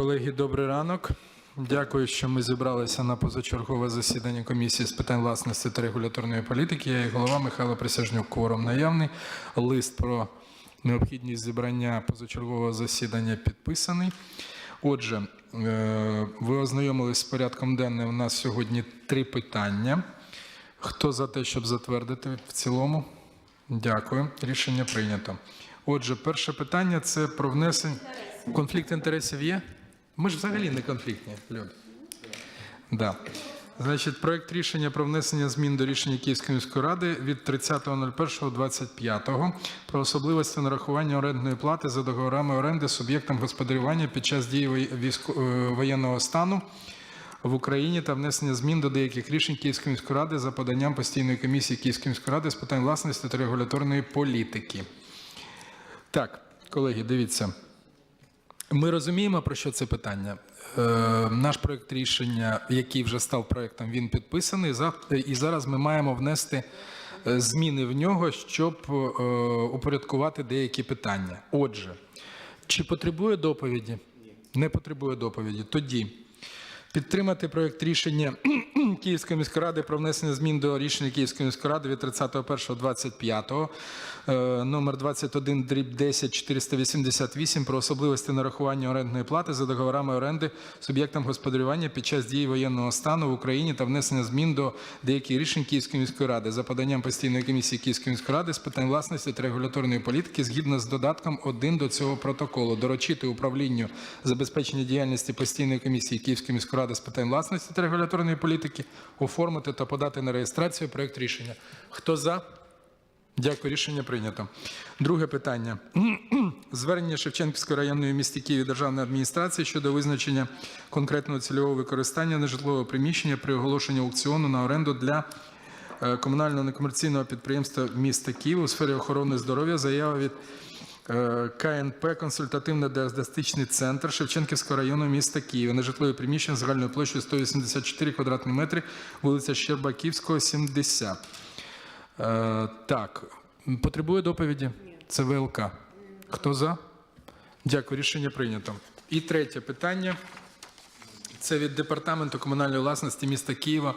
Колеги, добрий ранок. Дякую, що ми зібралися на позачергове засідання комісії з питань власності та регуляторної політики. Я і голова Михайло Присяжнюк, кворум наявний. Лист про необхідність зібрання позачергового засідання підписаний. Отже, е, ви ознайомились з порядком денним. У нас сьогодні три питання. Хто за те, щоб затвердити в цілому? Дякую. Рішення прийнято. Отже, перше питання це про внесення. Конфлікт інтересів є? Ми ж взагалі не конфліктні люди. Да. Значить, проект рішення про внесення змін до рішення Київської міської ради від 30.01.25 про особливості нарахування орендної плати за договорами оренди суб'єктам господарювання під час дії е, воєнного стану в Україні та внесення змін до деяких рішень Київської міської ради за поданням постійної комісії Київської міської ради з питань власності та регуляторної політики. Так, колеги, дивіться. Ми розуміємо, про що це питання. Е, наш проект рішення, який вже став проектом, він підписаний. І зараз ми маємо внести е, зміни в нього, щоб е, упорядкувати деякі питання. Отже, чи потребує доповіді? Не потребує доповіді. Тоді підтримати проект рішення Київської міської ради про внесення змін до рішення Київської міської ради від 31.25 е, номер 21 дріб 10 488 про особливості нарахування орендної плати за договорами оренди суб'єктам господарювання під час дії воєнного стану в Україні та внесення змін до деяких рішень Київської міської ради. За поданням постійної комісії Київської міської ради з питань власності та регуляторної політики згідно з додатком 1 до цього протоколу доручити управлінню забезпечення діяльності постійної комісії Київської міської ради з питань власності та регуляторної політики оформити та подати на реєстрацію проект рішення. Хто за? Дякую, рішення прийнято. Друге питання. Звернення Шевченківської районної місті Києві державної адміністрації щодо визначення конкретного цільового використання нежитлового приміщення при оголошенні аукціону на оренду для е, комунального некомерційного підприємства міста Києва у сфері охорони здоров'я. Заява від КНП консультативно-діагностичний центр Шевченківського району міста Києва. Нежитлове приміщення загальною площею 184 квадратні метри, вулиця Щербаківського, 70. Е, так, потребує доповіді? Це ВЛК. Хто за? Дякую, рішення прийнято. І третє питання. Це від департаменту комунальної власності міста Києва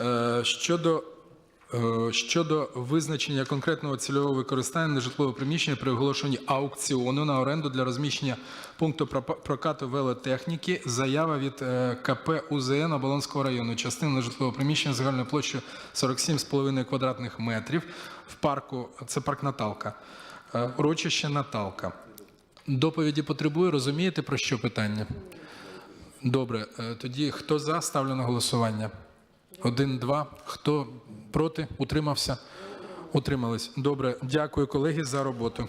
е, щодо, е, щодо визначення конкретного цільового використання нежитлового приміщення при оголошенні аукціону на оренду для розміщення пункту прокату велотехніки. Заява від е, КП УЗН Оболонського району. Частина нежитлового приміщення загальною площею 47,5 квадратних метрів в парку. Це парк Наталка. Е, Урочище Наталка. Доповіді потребує, розумієте, про що питання? Добре, е, тоді хто за, ставлю на голосування. Один, два. Хто проти? Утримався? Утримались. Добре, дякую, колеги, за роботу.